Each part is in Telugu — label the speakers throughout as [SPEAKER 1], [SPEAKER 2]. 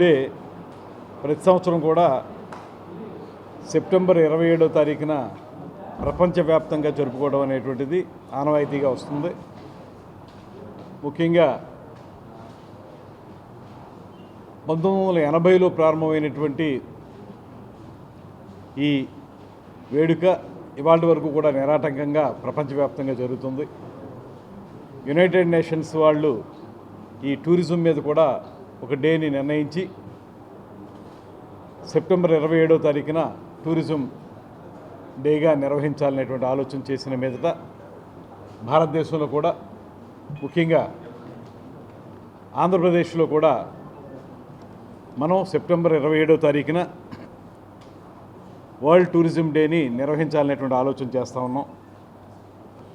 [SPEAKER 1] డే ప్రతి సంవత్సరం కూడా సెప్టెంబర్ ఇరవై ఏడో తారీఖున ప్రపంచవ్యాప్తంగా జరుపుకోవడం అనేటువంటిది ఆనవాయితీగా వస్తుంది. ముఖ్యంగా పంతొమ్మిది వందల ఎనభైలో ప్రారంభమైనటువంటి ఈ వేడుక ఇవాళ వరకు కూడా నిరాటంకంగా ప్రపంచవ్యాప్తంగా జరుగుతుంది. యునైటెడ్ నేషన్స్ వాళ్ళు ఈ టూరిజం మీద కూడా ఒక డేని నిర్ణయించి సెప్టెంబర్ ఇరవై ఏడో తారీఖున టూరిజం డేగా నిర్వహించాలనేటువంటి ఆలోచన చేసిన మీదట భారతదేశంలో కూడా ముఖ్యంగా ఆంధ్రప్రదేశ్లో కూడా మనం సెప్టెంబర్ ఇరవై ఏడో తారీఖున వరల్డ్ టూరిజం డేని నిర్వహించాలనేటువంటి ఆలోచన చేస్తూ ఉన్నాం.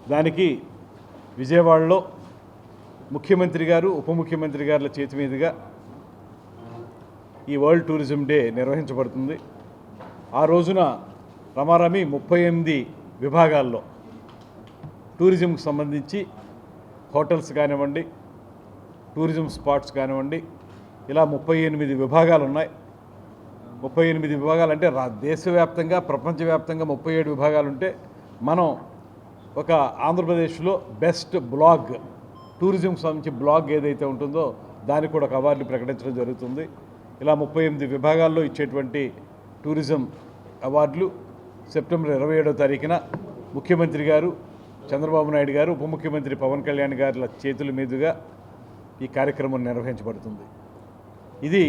[SPEAKER 1] దానికి విజయవాడలో ముఖ్యమంత్రి గారు ఉప ముఖ్యమంత్రి గారుల చేతి మీదుగా ఈ వరల్డ్ టూరిజం డే నిర్వహించబడుతుంది. ఆ రోజున రమారమి ముప్పై ఎనిమిది విభాగాల్లో టూరిజంకి సంబంధించి హోటల్స్ కానివ్వండి టూరిజం స్పాట్స్ కానివ్వండి ఇలా ముప్పై ఎనిమిది విభాగాలు ఉన్నాయి. ముప్పై ఎనిమిది విభాగాలు అంటే దేశవ్యాప్తంగా ప్రపంచవ్యాప్తంగా ముప్పై ఏడు విభాగాలు ఉంటే మనం ఒక ఆంధ్రప్రదేశ్లో బెస్ట్ బ్లాగ్ టూరిజంకి సంబంధించి బ్లాగ్ ఏదైతే ఉంటుందో దానికి కూడా ఒక అవార్డు ప్రకటించడం జరుగుతుంది. ఇలా ముప్పై ఎనిమిది విభాగాల్లో ఇచ్చేటువంటి టూరిజం అవార్డులు సెప్టెంబర్ ఇరవై ఏడో తారీఖున ముఖ్యమంత్రి గారు చంద్రబాబు నాయుడు గారు ఉప ముఖ్యమంత్రి పవన్ కళ్యాణ్ గారి చేతుల మీదుగా ఈ కార్యక్రమం నిర్వహించబడుతుంది. ఇది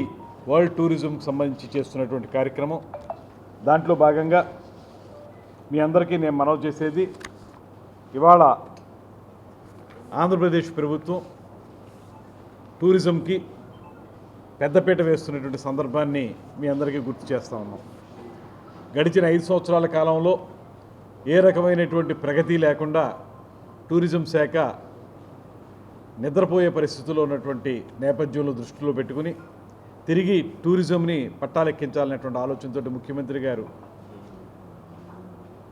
[SPEAKER 1] వరల్డ్ టూరిజంకి సంబంధించి చేస్తున్నటువంటి కార్యక్రమం. దాంట్లో భాగంగా మీ అందరికీ నేను మనవి చేసేది ఇవాళ ఆంధ్రప్రదేశ్ ప్రభుత్వం టూరిజంకి పెద్దపీట వేస్తున్నటువంటి సందర్భాన్ని మీ అందరికీ గుర్తు చేస్తా ఉన్నాం. గడిచిన ఐదు సంవత్సరాల కాలంలో ఏ రకమైనటువంటి ప్రగతి లేకుండా టూరిజం శాఖ నిద్రపోయే పరిస్థితుల్లో ఉన్నటువంటి నేపథ్యంలో దృష్టిలో పెట్టుకుని తిరిగి టూరిజంని పట్టాలెక్కించాలనేటువంటి ఆలోచనతో ముఖ్యమంత్రి గారు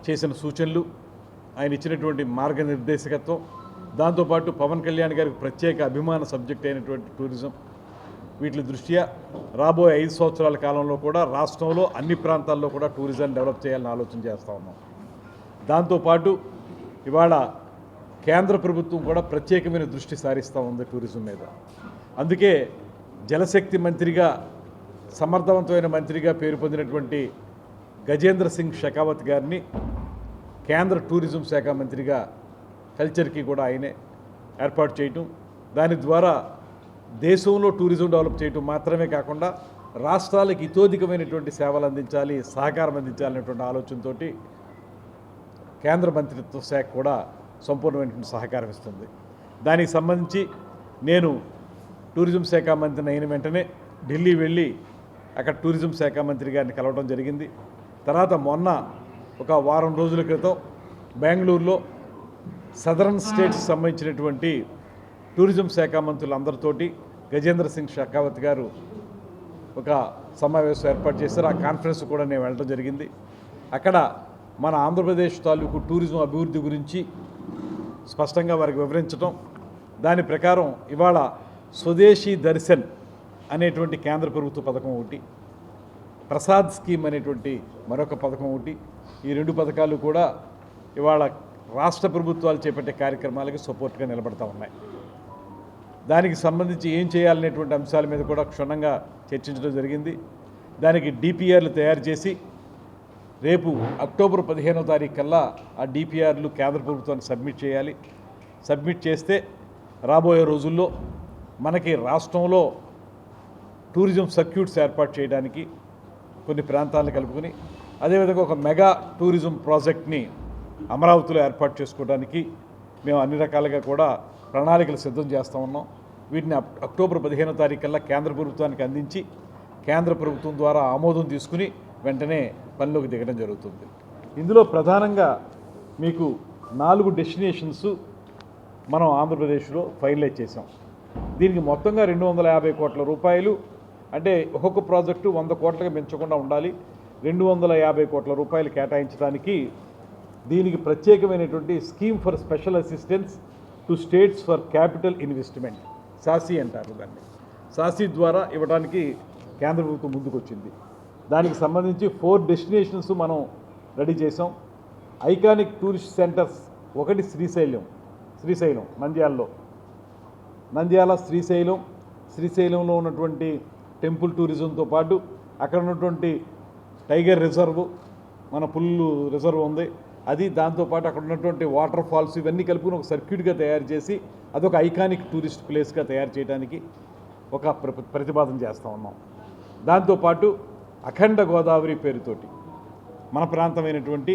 [SPEAKER 1] చేసిన సూచనలు ఆయన ఇచ్చినటువంటి మార్గనిర్దేశకత్వం దాంతోపాటు పవన్ కళ్యాణ్ గారికి ప్రత్యేక అభిమాన సబ్జెక్ట్ అయినటువంటి టూరిజం వీటి దృష్ట్యా రాబోయే ఐదు సంవత్సరాల కాలంలో కూడా రాష్ట్రంలో అన్ని ప్రాంతాల్లో కూడా టూరిజం డెవలప్ చేయాలని ఆలోచన చేస్తూ ఉన్నాం. దాంతోపాటు ఇవాళ కేంద్ర ప్రభుత్వం కూడా ప్రత్యేకమైన దృష్టి సారిస్తూ ఉంది టూరిజం మీద. అందుకే జలశక్తి మంత్రిగా సమర్థవంతమైన మంత్రిగా పేరు పొందినటువంటి గజేంద్ర సింగ్ షెకావత్ గారిని కేంద్ర టూరిజం శాఖ మంత్రిగా కల్చర్కి కూడా ఆయనే ఏర్పాటు చేయటం దాని ద్వారా దేశంలో టూరిజం డెవలప్ చేయటం మాత్రమే కాకుండా రాష్ట్రాలకు ఇతోధికమైనటువంటి సేవలు అందించాలి సహకారం అందించాలనేటువంటి ఆలోచనతో కేంద్ర మంత్రిత్వ శాఖ కూడా సంపూర్ణమైనటువంటి సహకారం ఇస్తుంది. దానికి సంబంధించి నేను టూరిజం శాఖ మంత్రిని అయిన వెంటనే ఢిల్లీ వెళ్ళి అక్కడ టూరిజం శాఖ మంత్రి గారిని కలవడం జరిగింది. తర్వాత మొన్న ఒక వారం రోజుల క్రితం బెంగళూరులో సదరన్ స్టేట్స్ సంబంధించినటువంటి టూరిజం శాఖ మంత్రులందరితోటి గజేంద్ర సింగ్ షెకావత్ గారు ఒక సమావేశం ఏర్పాటు చేశారు. ఆ కాన్ఫరెన్స్ కూడా నేను వెళ్ళడం జరిగింది. అక్కడ మన ఆంధ్రప్రదేశ్ తాలూకు టూరిజం అభివృద్ధి గురించి స్పష్టంగా వారికి వివరించడం దాని ప్రకారం ఇవాళ స్వదేశీ దర్శన్ అనేటువంటి కేంద్ర ప్రభుత్వ పథకం ఒకటి ప్రసాద్ స్కీమ్ అనేటువంటి మరొక పథకం ఒకటి ఈ రెండు పథకాలు కూడా ఇవాళ రాష్ట్ర ప్రభుత్వాలు చేపట్టే కార్యక్రమాలకి సపోర్ట్గా నిలబడతా ఉన్నాయి. దానికి సంబంధించి ఏం చేయాలనేటువంటి అంశాల మీద కూడా క్షుణ్ణంగా చర్చించడం జరిగింది. దానికి డిపిఆర్లు తయారు చేసి రేపు అక్టోబర్ పదిహేనో తారీఖు కల్లా ఆ డిపిఆర్లు కేంద్ర ప్రభుత్వాన్ని సబ్మిట్ చేయాలి. సబ్మిట్ చేస్తే రాబోయే రోజుల్లో మనకి రాష్ట్రంలో టూరిజం సర్క్యూట్స్ ఏర్పాటు చేయడానికి కొన్ని ప్రాంతాలను కలుపుకొని అదేవిధంగా ఒక మెగా టూరిజం ప్రాజెక్ట్ని అమరావతిలో ఏర్పాటు చేసుకోవడానికి మేము అన్ని రకాలుగా కూడా ప్రణాళికలు సిద్ధం చేస్తూ ఉన్నాం. వీటిని అక్టోబర్ పదిహేనో తారీఖు కల్లా కేంద్ర ప్రభుత్వానికి అందించి కేంద్ర ప్రభుత్వం ద్వారా ఆమోదం తీసుకుని వెంటనే పనిలోకి దిగడం జరుగుతుంది. ఇందులో ప్రధానంగా మీకు నాలుగు డెస్టినేషన్స్ మనం ఆంధ్రప్రదేశ్లో ఫైనలైజ్ చేసాం దీనికి మొత్తంగా రెండు వందల యాభై కోట్ల రూపాయలు అంటే ఒక్కొక్క ప్రాజెక్టు వంద కోట్లుగా పెంచకుండా ఉండాలి. రెండు వందల యాభై కోట్ల రూపాయలు కేటాయించడానికి దీనికి ప్రత్యేకమైనటువంటి scheme for special assistance to states for capital investment. Saucy అంటారు దాన్ని. సాసి ద్వారా ఇవ్వడానికి కేంద్ర ప్రభుత్వం ముందుకొచ్చింది. దానికి సంబంధించి ఫోర్ డెస్టినేషన్స్ మనం రెడీ చేసాం ఐకానిక్ టూరిస్ట్ సెంటర్స్ ఒకటి శ్రీశైలం శ్రీశైలం నంద్యాలలో. నంద్యాల శ్రీశైలం శ్రీశైలంలో ఉన్నటువంటి టెంపుల్ టూరిజంతో పాటు అక్కడ ఉన్నటువంటి టైగర్ రిజర్వ్ మన పుల్లు రిజర్వ్ ఉంది. అది దాంతోపాటు అక్కడ ఉన్నటువంటి వాటర్ ఫాల్స్ ఇవన్నీ కలుపుకుని ఒక సర్క్యూట్గా తయారు చేసి అదొక ఐకానిక్ టూరిస్ట్ ప్లేస్గా తయారు చేయడానికి ఒక ప్ర- ప్రతిపాదన చేస్తూ ఉన్నాం. దాంతోపాటు అఖండ గోదావరి పేరుతోటి మన ప్రాంతమైనటువంటి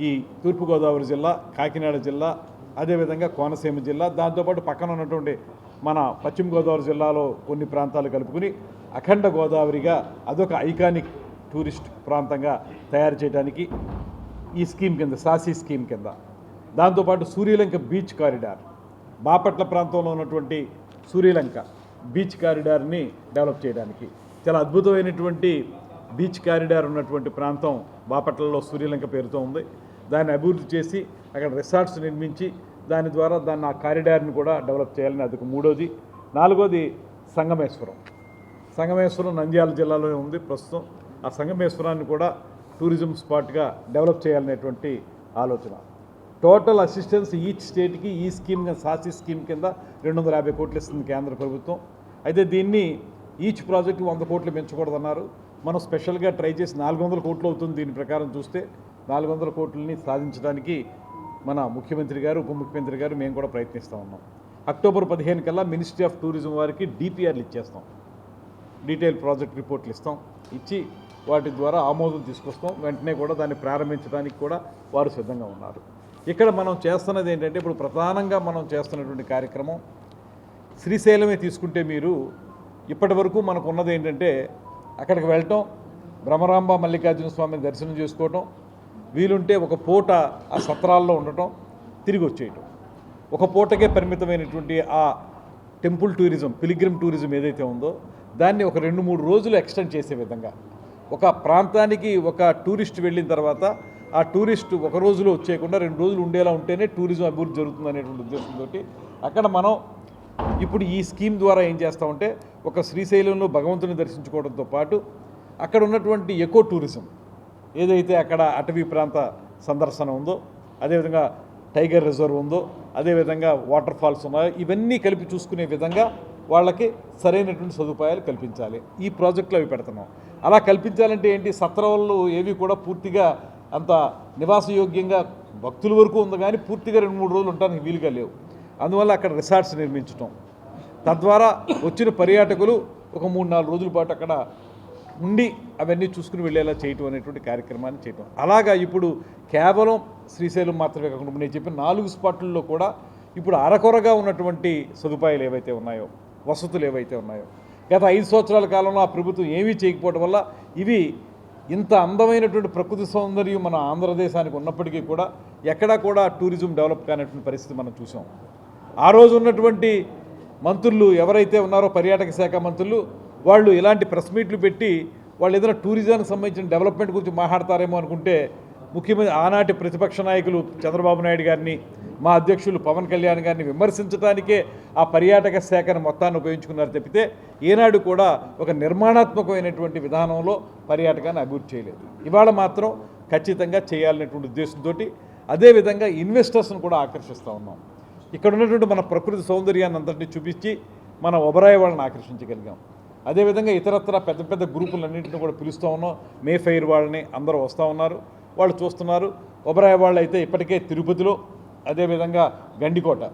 [SPEAKER 1] ఈ తూర్పుగోదావరి జిల్లా కాకినాడ జిల్లా అదేవిధంగా కోనసీమ జిల్లా దాంతోపాటు పక్కన ఉన్నటువంటి మన పశ్చిమ గోదావరి జిల్లాలో కొన్ని ప్రాంతాలు కలుపుకుని అఖండ గోదావరిగా అదొక ఐకానిక్ టూరిస్ట్ ప్రాంతంగా తయారు చేయడానికి ఈ స్కీమ్ కింద సాసి స్కీమ్ కింద. దాంతోపాటు సూర్యలంక బీచ్ కారిడార్. బాపట్ల ప్రాంతంలో ఉన్నటువంటి సూర్యలంక బీచ్ కారిడార్ని డెవలప్ చేయడానికి. చాలా అద్భుతమైనటువంటి బీచ్ కారిడార్ ఉన్నటువంటి ప్రాంతం బాపట్లలో సూర్యలంక పేరుతో ఉంది. దాన్ని అభివృద్ధి చేసి అక్కడ రిసార్ట్స్ నిర్మించి దాని ద్వారా దాన్ని ఆ కారిడార్ని కూడా డెవలప్ చేయాలని అది మూడోది. నాలుగోది సంగమేశ్వరం. సంగమేశ్వరం నంద్యాల జిల్లాలోనే ఉంది ప్రస్తుతం. ఆ సంగమేశ్వరాన్ని కూడా టూరిజం స్పాట్గా డెవలప్ చేయాలనేటువంటి ఆలోచన. టోటల్ అసిస్టెన్స్ ఈచ్ స్టేట్కి ఈ స్కీమ్ సాసి స్కీమ్ కింద రెండు వందల యాభై కోట్లు ఇస్తుంది కేంద్ర ప్రభుత్వం. అయితే దీన్ని ఈచ్ ప్రాజెక్ట్ వంద కోట్లు పెంచకూడదన్నారు. మనం స్పెషల్గా ట్రై చేసి నాలుగు వందల కోట్లు అవుతుంది దీని ప్రకారం చూస్తే నాలుగు వందల కోట్లని సాధించడానికి మన ముఖ్యమంత్రి గారు ఉప ముఖ్యమంత్రి గారు మేము కూడా ప్రయత్నిస్తూ ఉన్నాం. అక్టోబర్ పదిహేను కల్లా మినిస్ట్రీ ఆఫ్ టూరిజం వారికి డిపిఆర్లు ఇచ్చేస్తాం. డీటెయిల్ ప్రాజెక్ట్ రిపోర్ట్లు ఇస్తాం. ఇచ్చి వాటి ద్వారా ఆమోదం తీసుకొస్తాం. వెంటనే కూడా దాన్ని ప్రారంభించడానికి కూడా వారు సిద్ధంగా ఉన్నారు. ఇక్కడ మనం చేస్తున్నది ఏంటంటే ఇప్పుడు ప్రధానంగా మనం చేస్తున్నటువంటి కార్యక్రమం శ్రీశైలమే తీసుకుంటే మీరు ఇప్పటి వరకు మనకు ఉన్నది ఏంటంటే అక్కడికి వెళ్ళటం భ్రమరాంబ మల్లికార్జున స్వామిని దర్శనం చేసుకోవటం వీలుంటే ఒక పూట ఆ సత్రాల్లో ఉండటం తిరిగి వచ్చేయటం. ఒక పూటకే పరిమితమైనటువంటి ఆ టెంపుల్ టూరిజం పిలిగ్రిమ్ టూరిజం ఏదైతే ఉందో దాన్ని ఒక రెండు మూడు రోజులు ఎక్స్టెండ్ చేసే విధంగా ఒక ప్రాంతానికి ఒక టూరిస్ట్ వెళ్ళిన తర్వాత ఆ టూరిస్ట్ ఒక రోజులో వచ్చేయకుండా రెండు రోజులు ఉండేలా ఉంటేనే టూరిజం అభివృద్ధి జరుగుతుంది అనేటువంటి ఉద్దేశంతో అక్కడ మనం ఇప్పుడు ఈ స్కీమ్ ద్వారా ఏం చేస్తామంటే ఒక శ్రీశైలంలో భగవంతుని దర్శించుకోవడంతో పాటు అక్కడ ఉన్నటువంటి ఎకో టూరిజం ఏదైతే అక్కడ అటవీ ప్రాంత సందర్శన ఉందో అదేవిధంగా టైగర్ రిజర్వ్ ఉందో అదేవిధంగా వాటర్ ఫాల్స్ ఉన్నాయో ఇవన్నీ కలిపి చూసుకునే విధంగా వాళ్ళకి సరైనటువంటి సదుపాయాలు కల్పించాలి. ఈ ప్రాజెక్టులో అవి పెడుతున్నాం. అలా కల్పించాలంటే ఏంటి? సత్రాలు ఏవి కూడా పూర్తిగా అంత నివాసయోగ్యంగా భక్తుల వరకు ఉంది కానీ పూర్తిగా రెండు మూడు రోజులు ఉండడానికి వీలుగా లేవు. అందువల్ల అక్కడ రిసార్ట్స్ నిర్మించటం. తద్వారా వచ్చిన పర్యాటకులు ఒక మూడు నాలుగు రోజుల పాటు అక్కడ ఉండి అవన్నీ చూసుకుని వెళ్ళేలా చేయటం అనేటువంటి కార్యక్రమాన్ని చేయటం. అలాగా ఇప్పుడు కేవలం శ్రీశైలం మాత్రమే కాకుండా నేను చెప్పిన నాలుగు స్పాట్లలో కూడా ఇప్పుడు అరకొరగా ఉన్నటువంటి సదుపాయాలు ఏవైతే ఉన్నాయో వసతులు ఏవైతే ఉన్నాయో గత ఐదు సంవత్సరాల కాలంలో ఆ ప్రభుత్వం ఏమీ చేయకపోవడం వల్ల ఇవి ఇంత అందమైనటువంటి ప్రకృతి సౌందర్యం మన ఆంధ్రదేశానికి ఉన్నప్పటికీ కూడా ఎక్కడా కూడా టూరిజం డెవలప్ కానటువంటి పరిస్థితి మనం చూసాం. ఆ రోజు ఉన్నటువంటి మంత్రులు ఎవరైతే ఉన్నారో పర్యాటక శాఖ మంత్రులు వాళ్ళు ఇలాంటి ప్రెస్ మీట్లు పెట్టి వాళ్ళు ఏదైనా టూరిజానికి సంబంధించిన డెవలప్మెంట్ గురించి మాట్లాడతారేమో అనుకుంటే ముఖ్యమంత్రి ఆనాటి ప్రతిపక్ష నాయకులు చంద్రబాబు నాయుడు గారిని మా అధ్యక్షులు పవన్ కళ్యాణ్ గారిని విమర్శించడానికే ఆ పర్యాటక శాఖను మొత్తాన్ని ఉపయోగించుకున్నారు తప్పితే ఏనాడు కూడా ఒక నిర్మాణాత్మకమైనటువంటి విధానంలో పర్యాటకాన్ని అభివృద్ధి చేయలేదు. ఇవాళ మాత్రం ఖచ్చితంగా చేయాలనేటువంటి ఉద్దేశంతో అదేవిధంగా ఇన్వెస్టర్స్ను కూడా ఆకర్షిస్తూ ఉన్నాం. ఇక్కడ ఉన్నటువంటి మన ప్రకృతి సౌందర్యాన్ని అంతటినీ చూపించి మన ఒబరాయి వాళ్ళని ఆకర్షించగలిగాం. అదేవిధంగా ఇతరత్ర పెద్ద పెద్ద గ్రూపులన్నింటినీ కూడా పిలుస్తూ ఉన్నాం. మే ఫెయిర్ వాళ్ళని అందరూ వస్తూ ఉన్నారు. వాళ్ళు చూస్తున్నారు. ఒబరాయి వాళ్ళు అయితే ఇప్పటికే తిరుపతిలో అదేవిధంగా గండికోట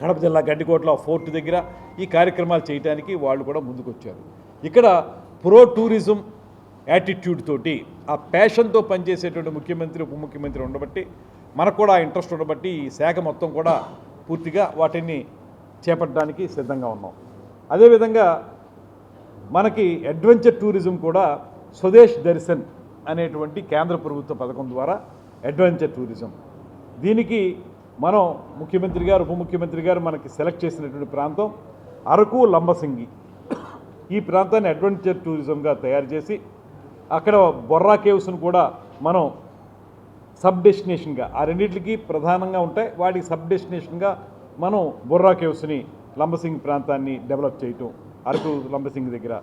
[SPEAKER 1] కడప జిల్లా గండికోటలో ఫోర్ట్ దగ్గర ఈ కార్యక్రమాలు చేయడానికి వాళ్ళు కూడా ముందుకొచ్చారు. ఇక్కడ ప్రో టూరిజం యాటిట్యూడ్ తోటి ఆ ప్యాషన్తో పనిచేసేటువంటి ముఖ్యమంత్రి ఉప ముఖ్యమంత్రి ఉండబట్టి మనకు కూడా ఇంట్రెస్ట్ ఉండబట్టి ఈ శాఖ మొత్తం కూడా పూర్తిగా వాటిని చేపట్టడానికి సిద్ధంగా ఉన్నాం. అదేవిధంగా మనకి అడ్వెంచర్ టూరిజం కూడా స్వదేశ్ దర్శన్ అనేటువంటి కేంద్ర ప్రభుత్వ పథకం ద్వారా అడ్వెంచర్ టూరిజం. దీనికి మనం ముఖ్యమంత్రి గారు ఉప ముఖ్యమంత్రి గారు మనకి సెలెక్ట్ చేసినటువంటి ప్రాంతం అరకు లంబసింగి. ఈ ప్రాంతాన్ని అడ్వెంచర్ టూరిజంగా తయారు చేసి అక్కడ బొర్రా కేవ్స్ను కూడా మనం సబ్ డెస్టినేషన్గా ఆ రెండింటికి ప్రధానంగా ఉంటాయి. వాటికి సబ్ డెస్టినేషన్గా మనం బొర్రా కేవ్స్ని లంబసింగి ప్రాంతాన్ని డెవలప్ చేయటం అరకు లంబసింగి దగ్గర.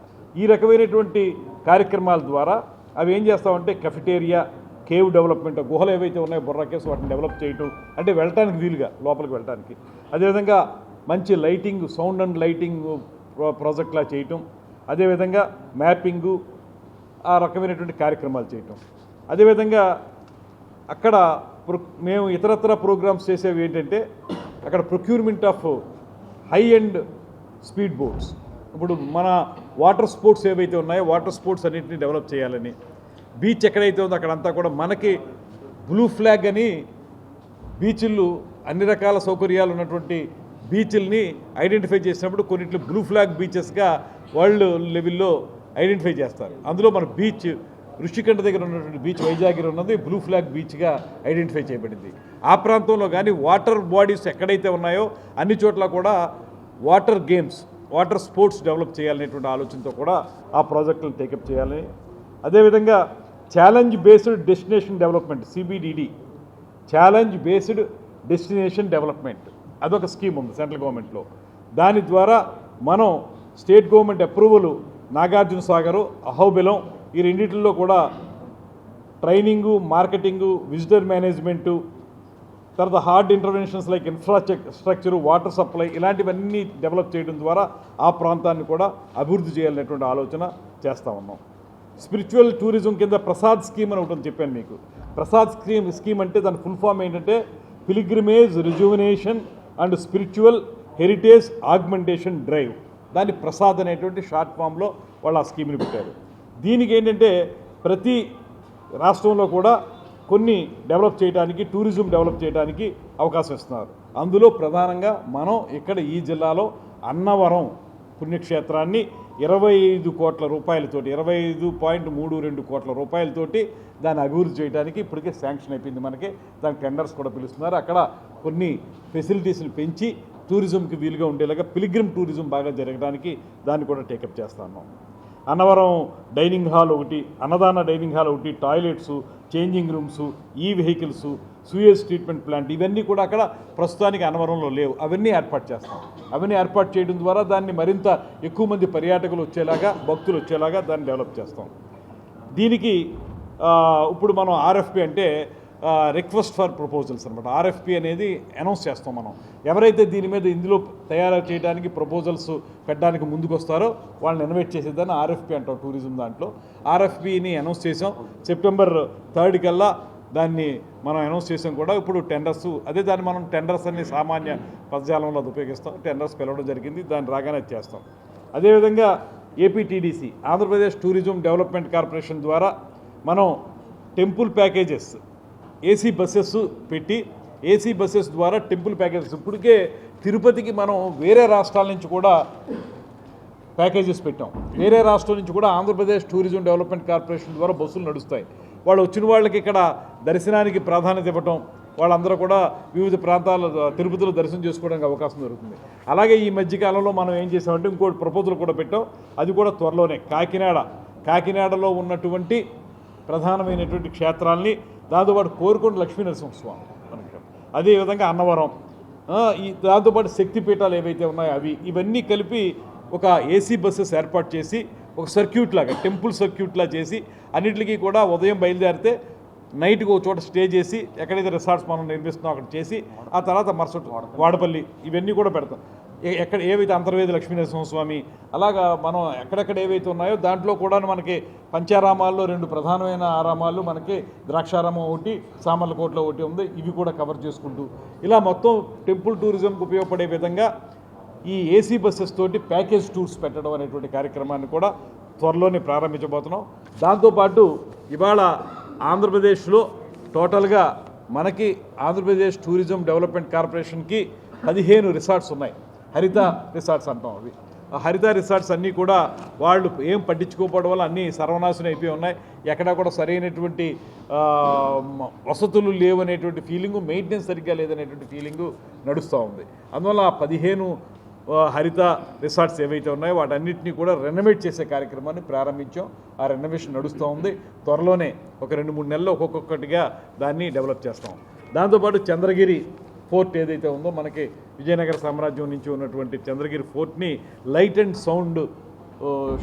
[SPEAKER 1] ఈ రకమైనటువంటి కార్యక్రమాల ద్వారా అవి ఏం చేస్తామంటే కెఫిటేరియా కేవ్ డెవలప్మెంట్ గుహలు ఏవైతే ఉన్నాయో బుర్రా కేవ్స్ వాటిని డెవలప్ చేయటం అంటే వెళ్ళటానికి వీలుగా లోపలికి వెళ్ళటానికి. అదేవిధంగా మంచి లైటింగ్ సౌండ్ అండ్ లైటింగ్ ప్రాజెక్ట్లా చేయటం అదేవిధంగా మ్యాపింగు ఆ రకమైనటువంటి కార్యక్రమాలు చేయటం. అదేవిధంగా అక్కడ మేము ఇతరత్ర ప్రోగ్రామ్స్ చేసేవి ఏంటంటే అక్కడ procurement of high and speed boats ఇప్పుడు మన వాటర్ స్పోర్ట్స్ ఏవైతే ఉన్నాయో వాటర్ స్పోర్ట్స్ అన్నింటినీ డెవలప్ చేయాలని. బీచ్ ఎక్కడైతే ఉందో అక్కడంతా కూడా మనకి బ్లూ ఫ్లాగ్ అని బీచ్లు అన్ని రకాల సౌకర్యాలు ఉన్నటువంటి బీచ్ల్ని ఐడెంటిఫై చేసినప్పుడు కొన్నిట్లు బ్లూ ఫ్లాగ్ బీచెస్గా వరల్డ్ లెవెల్లో ఐడెంటిఫై చేస్తారు. అందులో మన బీచ్ ఋషికంఠ దగ్గర ఉన్నటువంటి బీచ్ వైజాగ్లో ఉన్నది బ్లూ ఫ్లాగ్ బీచ్గా ఐడెంటిఫై చేయబడింది. ఆ ప్రాంతంలో కానీ వాటర్ బాడీస్ ఎక్కడైతే ఉన్నాయో అన్ని చోట్ల కూడా water games water sports develop చేయాలనేటువంటి ఆలోచనతో కూడా ఆ ప్రాజెక్టులను టేకప్ చేయాలని అదేవిధంగా challenge based destination development CBDD challenge based destination development. అదొక స్కీమ్ ఉంది సెంట్రల్ గవర్నమెంట్లో. దాని ద్వారా మనం state government approval Nagarjuna Sagar Ahobilam ఈ రెండింటిలో కూడా ట్రైనింగు మార్కెటింగు విజిటర్ మేనేజ్మెంటు తర్వాత hard interventions like infrastructure water supply ఇలాంటివన్నీ డెవలప్ చేయడం ద్వారా ఆ ప్రాంతాన్ని కూడా అభివృద్ధి చేయాలనేటువంటి ఆలోచన చేస్తూ ఉన్నాం. స్పిరిచువల్ టూరిజం కింద ప్రసాద్ స్కీమ్ అని ఒకటి చెప్పాను మీకు. ప్రసాద్ స్కీమ్ స్కీమ్ అంటే దాని ఫుల్ ఫామ్ ఏంటంటే pilgrimage rejuvenation and spiritual heritage augmentation drive. దాన్ని ప్రసాద్ అనేటువంటి షార్ట్ ఫామ్లో వాళ్ళు ఆ స్కీమ్ని పెట్టారు. దీనికి ఏంటంటే ప్రతి రాష్ట్రంలో కూడా కొన్ని డెవలప్ చేయడానికి టూరిజం డెవలప్ చేయడానికి అవకాశం ఇస్తున్నారు. అందులో ప్రధానంగా మనం ఇక్కడ ఈ జిల్లాలో అన్నవరం పుణ్యక్షేత్రాన్ని ఇరవై ఐదు కోట్ల రూపాయలతోటి ఇరవై ఐదు పాయింట్ మూడు రెండు కోట్ల రూపాయలతోటి దాన్ని అభివృద్ధి చేయడానికి ఇప్పటికే శాంక్షన్ అయిపోయింది మనకి. దాని టెండర్స్ కూడా పిలుస్తున్నారు. అక్కడ కొన్ని ఫెసిలిటీస్ని పెంచి టూరిజంకి వీలుగా ఉండేలాగా పిలిగ్రిమ్ టూరిజం బాగా జరగడానికి దాన్ని కూడా టేకప్ చేస్తాను అన్నవరం డైనింగ్ హాల్ ఒకటి అన్నదాన డైనింగ్ హాల్ ఒకటి టాయిలెట్స్ చేంజింగ్ రూమ్స్ ఈ వెహికల్స్ సూయేజ్ ట్రీట్మెంట్ ప్లాంట్ ఇవన్నీ కూడా అక్కడ ప్రస్తుతానికి అన్నవరంలో లేవు. అవన్నీ ఏర్పాటు చేస్తాం. అవన్నీ ఏర్పాటు చేయడం ద్వారా దాన్ని మరింత ఎక్కువ మంది పర్యాటకులు వచ్చేలాగా భక్తులు వచ్చేలాగా దాన్ని డెవలప్ చేస్తాం. దీనికి ఇప్పుడు మనం ఆర్ఎఫ్పి అంటే రిక్వెస్ట్ ఫర్ ప్రపోజల్స్ అనమాట ఆర్ఎఫ్పి అనేది అనౌన్స్ చేస్తాం మనం. ఎవరైతే దీని మీద ఇందులో తయారు చేయడానికి ప్రపోజల్స్ పెట్టడానికి ముందుకు వస్తారో వాళ్ళని ఇన్వైట్ చేసేదాన్ని ఆర్ఎఫ్పి అంటాం టూరిజం దాంట్లో. ఆర్ఎఫ్పిని అనౌన్స్ చేసాం. సెప్టెంబర్ థర్డ్ కల్లా దాన్ని మనం అనౌన్స్ చేసాం కూడా. ఇప్పుడు టెండర్స్ అదే దాన్ని మనం టెండర్స్ అన్ని సామాన్య పదజాలంలో అది ఉపయోగిస్తాం. టెండర్స్ పిలవడం జరిగింది. దాన్ని రాగానే చేస్తాం. అదేవిధంగా APTDC Andhra Pradesh tourism development corporation ద్వారా మనం టెంపుల్ ప్యాకేజెస్ ఏసీ బస్సెస్ పెట్టి ఏసీ బస్సెస్ ద్వారా టెంపుల్ ప్యాకేజెస్. ఇప్పటికే తిరుపతికి మనం వేరే రాష్ట్రాల నుంచి కూడా ప్యాకేజెస్ పెట్టాం. వేరే రాష్ట్రం నుంచి కూడా ఆంధ్రప్రదేశ్ టూరిజం డెవలప్మెంట్ కార్పొరేషన్ ద్వారా బస్సులు నడుస్తాయి. వాళ్ళు వచ్చిన వాళ్ళకి ఇక్కడ దర్శనానికి ప్రాధాన్యత ఇవ్వటం వాళ్ళందరూ కూడా వివిధ ప్రాంతాల తిరుపతిలో దర్శనం చేసుకోవడానికి అవకాశం దొరుకుతుంది. అలాగే ఈ మధ్యకాలంలో మనం ఏం చేసామంటే ఇంకోటి ప్రపోజల్ కూడా పెట్టాం. అది కూడా త్వరలోనే కాకినాడ. కాకినాడలో ఉన్నటువంటి ప్రధానమైనటువంటి క్షేత్రాల్ని దాంతోపాటు కోరుకొండ లక్ష్మీనరసింహస్వామి మనకి అదేవిధంగా అన్నవరం ఈ దాంతోపాటు శక్తిపీఠాలు ఏవైతే ఉన్నాయో అవి ఇవన్నీ కలిపి ఒక ఏసీ బస్సెస్ ఏర్పాటు చేసి ఒక సర్క్యూట్ లాగా టెంపుల్ సర్క్యూట్ లా చేసి అన్నిటికీ కూడా ఉదయం బయలుదేరితే నైట్కి ఒక చోట స్టే చేసి ఎక్కడైతే రిసార్ట్స్ మనం నిర్మిస్తున్నాం అక్కడ చేసి ఆ తర్వాత మరుసటి వాడపల్లి ఇవన్నీ కూడా పెడతాం. ఎక్కడ ఏవైతే అంతర్వేది లక్ష్మీనరసింహస్వామి అలాగా మనం ఎక్కడెక్కడ ఏవైతే ఉన్నాయో దాంట్లో కూడా మనకి పంచారామాల్లో రెండు ప్రధానమైన ఆరామాలు మనకి ద్రాక్షారామం ఒకటి సామర్లకోటలో ఒకటి ఉంది. ఇవి కూడా కవర్ చేసుకుంటూ ఇలా మొత్తం టెంపుల్ టూరిజంకి ఉపయోగపడే విధంగా ఈ ఏసీ బస్సెస్ తోటి ప్యాకేజ్ టూర్స్ పెట్టడం అనేటువంటి కార్యక్రమాన్ని కూడా త్వరలోనే ప్రారంభించబోతున్నాం. దాంతోపాటు ఇవాళ ఆంధ్రప్రదేశ్లో టోటల్గా మనకి ఆంధ్రప్రదేశ్ టూరిజం డెవలప్మెంట్ కార్పొరేషన్కి పదిహేను రిసార్ట్స్ ఉన్నాయి. హరిత రిసార్ట్స్ అంటాం అవి. ఆ హరిత రిసార్ట్స్ అన్నీ కూడా వాళ్ళు ఏం పట్టించుకోకపోవడం వల్ల అన్నీ సర్వనాశనం అయిపోయి ఉన్నాయి. ఎక్కడా కూడా సరైనటువంటి వసతులు లేవనేటువంటి ఫీలింగు మెయింటెనెన్స్ సరిగ్గా లేదనేటువంటి ఫీలింగు నడుస్తూ ఉంది. అందువల్ల ఆ పదిహేను హరిత రిసార్ట్స్ ఏవైతే ఉన్నాయో వాటన్నిటినీ కూడా రెనోవేట్ చేసే కార్యక్రమాన్ని ప్రారంభించాం. ఆ రెనోవేషన్ నడుస్తూ ఉంది. త్వరలోనే ఒక రెండు మూడు నెలల్లో ఒక్కొక్కటిగా దాన్ని డెవలప్ చేస్తాం. దాంతోపాటు చంద్రగిరి ఫోర్ట్ ఏదైతే ఉందో మనకి విజయనగర సామ్రాజ్యం నుంచి ఉన్నటువంటి చంద్రగిరి ఫోర్ట్ని లైట్ అండ్ సౌండ్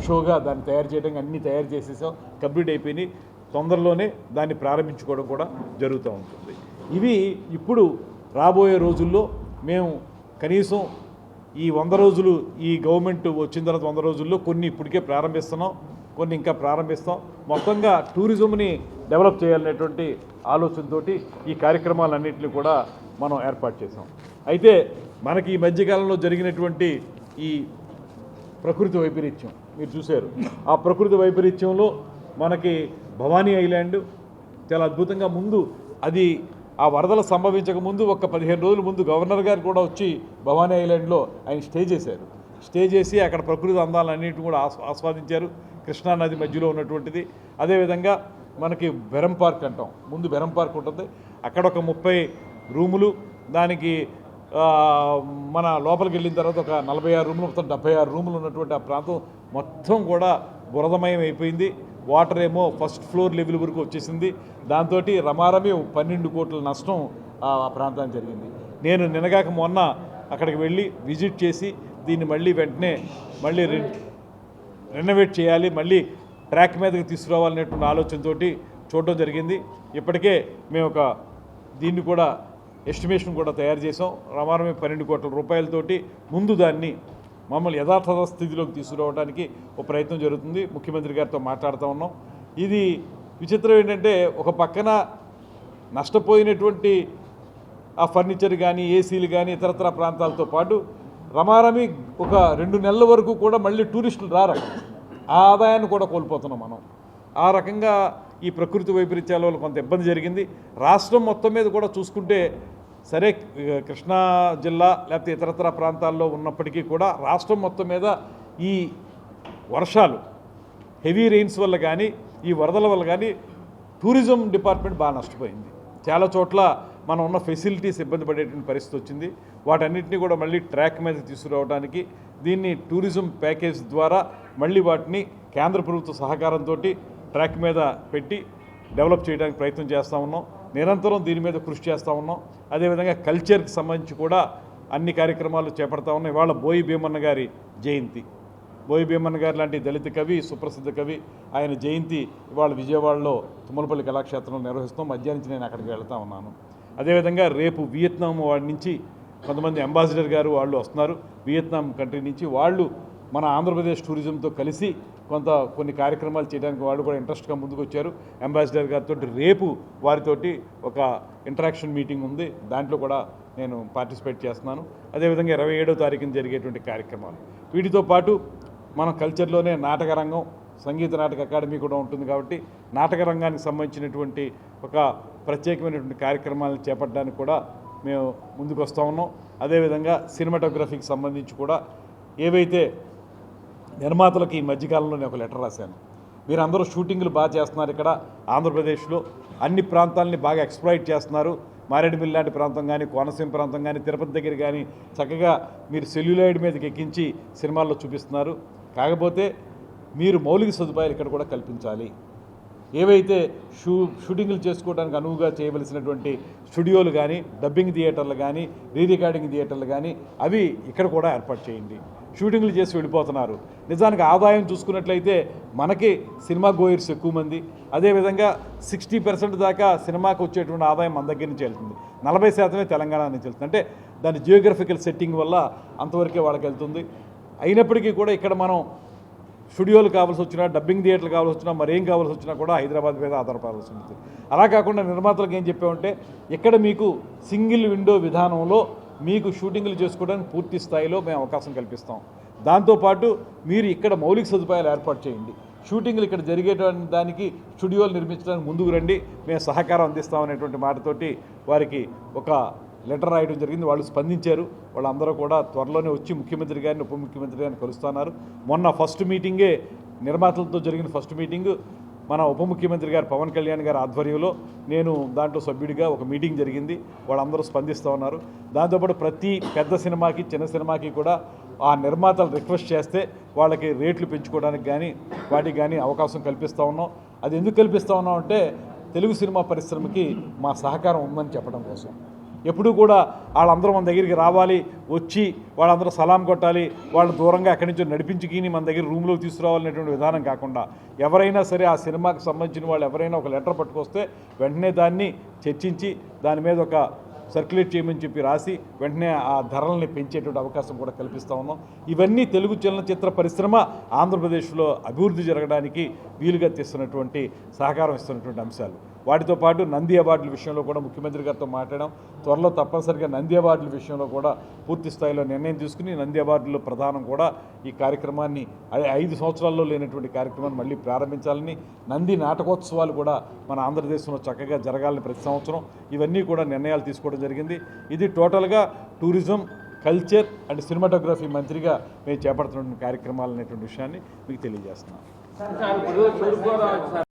[SPEAKER 1] షోగా దాన్ని తయారు చేయడం అన్నీ తయారు చేసేసాం. కంప్లీట్ అయిపోయినాయి. తొందరలోనే దాన్ని ప్రారంభించుకోవడం కూడా జరుగుతూ ఉంటుంది. ఇవి ఇప్పుడు రాబోయే రోజుల్లో మేము కనీసం ఈ వంద రోజులు ఈ గవర్నమెంట్ వచ్చిన తర్వాత వంద రోజుల్లో కొన్ని ఇప్పటికే ప్రారంభిస్తున్నాం కొన్ని ఇంకా ప్రారంభిస్తాం. మొత్తంగా టూరిజంని డెవలప్ చేయాలనేటువంటి ఆలోచనతోటి ఈ కార్యక్రమాలన్నింటినీ కూడా మనం ఏర్పాటు చేసాం అయితే మనకి ఈ మధ్యకాలంలో జరిగినటువంటి ఈ ప్రకృతి వైపరీత్యం మీరు చూశారు. ఆ ప్రకృతి వైపరీత్యంలో మనకి భవానీ ఐలాండ్ చాలా అద్భుతంగా ముందు అది ఆ వరదలు సంభవించక ముందు ఒక పదిహేను రోజుల ముందు గవర్నర్ గారు కూడా వచ్చి భవానీ ఐలాండ్లో ఆయన స్టే చేశారు. స్టే చేసి అక్కడ ప్రకృతి అందాలన్నింటిని కూడా ఆస్వాదించారు. కృష్ణా నది మధ్యలో ఉన్నటువంటిది. అదేవిధంగా మనకి బెరం పార్క్ అంటాం. ముందు బెరం పార్క్ ఉంటుంది. అక్కడ ఒక ముప్పై రూములు దానికి మన లోపలికి వెళ్ళిన తర్వాత ఒక నలభై ఆరు రూములు మొత్తం డెబ్బై ఆరు రూములు ఉన్నటువంటి ఆ ప్రాంతం మొత్తం కూడా బురదమయం అయిపోయింది. వాటర్ ఏమో ఫస్ట్ ఫ్లోర్ లెవెల్ వరకు వచ్చేసింది. దాంతో రమారమి పన్నెండు కోట్ల నష్టం ఆ ప్రాంతానికి జరిగింది. నేను నినగాక మొన్న అక్కడికి వెళ్ళి విజిట్ చేసి దీన్ని మళ్ళీ వెంటనే మళ్ళీ రెనోవేట్ చేయాలి మళ్ళీ ట్రాక్ మీదకి తీసుకురావాలనేటువంటి ఆలోచనతోటి చూడడం జరిగింది. ఇప్పటికే మేము ఒక దీన్ని కూడా ఎస్టిమేషన్ కూడా తయారు చేసాం రమారమి పన్నెండు కోట్ల రూపాయలతోటి ముందు దాన్ని మమ్మల్ని యథార్థ స్థితిలోకి తీసుకురావడానికి ఒక ప్రయత్నం జరుగుతుంది. ముఖ్యమంత్రి గారితో మాట్లాడుతూ ఉన్నాం. ఇది విచిత్రం ఏంటంటే ఒక పక్కన నష్టపోయినటువంటి ఆ ఫర్నిచర్ కానీ ఏసీలు కానీ ఇతరతర ప్రాంతాలతో పాటు రమారమి ఒక రెండు నెలల వరకు కూడా మళ్ళీ టూరిస్టులు రారు. ఆ ఆదాయాన్ని కూడా కోల్పోతున్నాం మనం. ఆ రకంగా ఈ ప్రకృతి వైపరీత్యాల వల్ల కొంత ఇబ్బంది జరిగింది. రాష్ట్రం మొత్తం మీద కూడా చూసుకుంటే సరే కృష్ణా జిల్లా లేకపోతే ఇతరత్ర ప్రాంతాల్లో ఉన్నప్పటికీ కూడా రాష్ట్రం మొత్తం మీద ఈ వర్షాలు హెవీ రెయిన్స్ వల్ల కానీ ఈ వరదల వల్ల కానీ టూరిజం డిపార్ట్మెంట్ బాగా నష్టపోయింది. చాలా చోట్ల మనం ఉన్న ఫెసిలిటీస్ ఇబ్బంది పడేటువంటి పరిస్థితి వచ్చింది. వాటన్నిటిని కూడా మళ్ళీ ట్రాక్ మీద తీసుకురావడానికి దీన్ని టూరిజం ప్యాకేజ్ ద్వారా మళ్ళీ వాటిని కేంద్ర ప్రభుత్వ సహకారంతో ట్రాక్ మీద పెట్టి డెవలప్ చేయడానికి ప్రయత్నం చేస్తూ ఉన్నాం. నిరంతరం దీని మీద కృషి చేస్తూ ఉన్నాం. అదేవిధంగా కల్చర్కి సంబంధించి కూడా అన్ని కార్యక్రమాలు చేపడతా ఉన్నాం. ఇవాళ బోయి భీమన్న గారి జయంతి. బోయి భీమన్న గారు లాంటి దళిత కవి సుప్రసిద్ధ కవి ఆయన జయంతి ఇవాళ విజయవాడలో తుమ్మలపల్లి కళాక్షేత్రంలో నిర్వహిస్తాం మధ్యాహ్నం నుంచి నేను అక్కడికి వెళ్తా ఉన్నాను. అదేవిధంగా రేపు వియత్నాం వాడి నుంచి కొంతమంది అంబాసిడర్ గారు వాళ్ళు వస్తున్నారు. వియత్నాం కంట్రీ నుంచి వాళ్ళు మన ఆంధ్రప్రదేశ్ టూరిజంతో కలిసి కొంత కొన్ని కార్యక్రమాలు చేయడానికి వాళ్ళు కూడా ఇంట్రెస్ట్గా ముందుకు వచ్చారు అంబాసిడర్ గారితో రేపు వారితోటి ఒక ఇంటరాక్షన్ మీటింగ్ ఉంది. దాంట్లో కూడా నేను పార్టిసిపేట్ చేస్తున్నాను. అదేవిధంగా ఇరవై ఏడో తారీఖున జరిగేటువంటి కార్యక్రమాలు. వీటితో పాటు మన కల్చర్లోనే నాటక రంగం సంగీత నాటక అకాడమీ కూడా ఉంటుంది కాబట్టి నాటక రంగానికి సంబంధించినటువంటి ఒక ప్రత్యేకమైనటువంటి కార్యక్రమాలను చేపట్టడానికి కూడా మేము ముందుకు వస్తూ ఉన్నాం. అదేవిధంగా సినిమాటోగ్రఫీకి సంబంధించి కూడా ఏవైతే నిర్మాతలకు ఈ మధ్యకాలంలో నేను ఒక లెటర్ రాశాను. మీరు అందరూ షూటింగ్లు బాగా చేస్తున్నారు ఇక్కడ ఆంధ్రప్రదేశ్లో. అన్ని ప్రాంతాలని బాగా ఎక్స్ప్లాయిట్ చేస్తున్నారు. మారేడుమిల్లి లాంటి ప్రాంతం కానీ కోనసీమ ప్రాంతం కానీ తిరుపతి దగ్గర కానీ చక్కగా మీరు సెల్యులాయిడ్ మీదకి ఎక్కించి సినిమాల్లో చూపిస్తున్నారు. కాకపోతే మీరు మౌలిక సదుపాయాలు ఇక్కడ కూడా కల్పించాలి. ఏవైతే షూ షూటింగ్లు చేసుకోవడానికి అనువుగా చేయవలసినటువంటి స్టూడియోలు కానీ డబ్బింగ్ థియేటర్లు కానీ రీ రికార్డింగ్ థియేటర్లు కానీ అవి ఇక్కడ కూడా ఏర్పాటు చేయండి. షూటింగ్లు చేసి వెళ్ళిపోతున్నారు. నిజానికి ఆదాయం చూసుకున్నట్లయితే మనకి సినిమా గోయర్స్ ఎక్కువ మంది. అదేవిధంగా సిక్స్టీ పర్సెంట్ దాకా సినిమాకి వచ్చేటువంటి ఆదాయం మన దగ్గర నుంచి వెళ్తుంది. నలభై శాతమే తెలంగాణ నుంచి వెళ్తుంది. అంటే దాని జియోగ్రఫికల్ సెట్టింగ్ వల్ల అంతవరకే వాళ్ళకి వెళ్తుంది. అయినప్పటికీ కూడా ఇక్కడ మనం స్టూడియోలు కావాల్సి వచ్చినా డబ్బింగ్ థియేటర్లు కావాల్సి వచ్చినా మరేం కావాల్సి వచ్చినా కూడా హైదరాబాద్ మీద ఆధారపడాల్సి ఉంటుంది. అలా కాకుండా నిర్మాతలకు ఏం చెప్పామంటే ఇక్కడ మీకు సింగిల్ విండో విధానంలో మీకు షూటింగ్లు చేసుకోవడానికి పూర్తి స్థాయిలో మేము అవకాశం కల్పిస్తాం. దాంతోపాటు మీరు ఇక్కడ మౌలిక సదుపాయాలు ఏర్పాటు చేయండి. షూటింగ్లు ఇక్కడ జరిగేటువంటి దానికి స్టూడియోలు నిర్మించడానికి ముందుకు రండి. మేము సహకారం అందిస్తామనేటువంటి మాటతోటి వారికి ఒక లెటర్ రాయడం జరిగింది. వాళ్ళు స్పందించారు. వాళ్ళందరూ కూడా త్వరలోనే వచ్చి ముఖ్యమంత్రి గారిని ఉప ముఖ్యమంత్రి గారిని కలుస్తున్నారు. మొన్న ఫస్ట్ మీటింగే నిర్మాతలతో జరిగిన ఫస్ట్ మీటింగ్. మన ఉప ముఖ్యమంత్రి గారు పవన్ కళ్యాణ్ గారి ఆధ్వర్యంలో నేను దాంట్లో సభ్యుడిగా ఒక మీటింగ్ జరిగింది. వాళ్ళందరూ స్పందిస్తూ ఉన్నారు. దాంతోపాటు ప్రతి పెద్ద సినిమాకి చిన్న సినిమాకి కూడా ఆ నిర్మాతలు రిక్వెస్ట్ చేస్తే వాళ్ళకి రేట్లు పెంచుకోవడానికి కానీ వాటికి కానీ అవకాశం కల్పిస్తూ ఉన్నాం. అది ఎందుకు కల్పిస్తూ ఉన్నాం అంటే తెలుగు సినిమా పరిశ్రమకి మా సహకారం ఉందని చెప్పడం కోసం. ఎప్పుడూ కూడా వాళ్ళందరూ మన దగ్గరికి రావాలి వచ్చి వాళ్ళందరూ సలాం కొట్టాలి వాళ్ళని దూరంగా ఎక్కడి నుంచో నడిపించుకుని మన దగ్గర రూమ్లోకి తీసుకురావాలనేటువంటి విధానం కాకుండా ఎవరైనా సరే ఆ సినిమాకి సంబంధించిన వాళ్ళు ఎవరైనా ఒక లెటర్ పట్టుకొస్తే వెంటనే దాన్ని చర్చించి దాని మీద ఒక సర్క్యులేట్ చేయమని చెప్పి రాసి వెంటనే ఆ ధరల్ని పెంచేటువంటి అవకాశం కూడా కల్పిస్తూ ఉన్నాం. ఇవన్నీ తెలుగు చలనచిత్ర పరిశ్రమ ఆంధ్రప్రదేశ్లో అభివృద్ధి జరగడానికి వీలుగా తీస్తున్నటువంటి సహకారం ఇస్తున్నటువంటి అంశాలు. వాటితో పాటు నంది అవార్డుల విషయంలో కూడా ముఖ్యమంత్రి గారితో మాట్లాడడం త్వరలో తప్పనిసరిగా నంది అవార్డుల విషయంలో కూడా పూర్తి స్థాయిలో నిర్ణయం తీసుకుని నంది అవార్డుల ప్రధానం కూడా ఈ కార్యక్రమాన్ని ఐదు సంవత్సరాల్లో లేనటువంటి కార్యక్రమాన్ని మళ్ళీ ప్రారంభించాలని నంది నాటకోత్సవాలు కూడా మన ఆంధ్రదేశంలో చక్కగా జరగాలని ప్రతి సంవత్సరం ఇవన్నీ కూడా నిర్ణయాలు తీసుకోవడం జరిగింది. ఇది టోటల్గా టూరిజం కల్చర్ అండ్ సినిమాటోగ్రఫీ మంత్రిగా మేము చేపడుతున్న కార్యక్రమాలు అనేటువంటి విషయాన్ని మీకు తెలియజేస్తున్నాను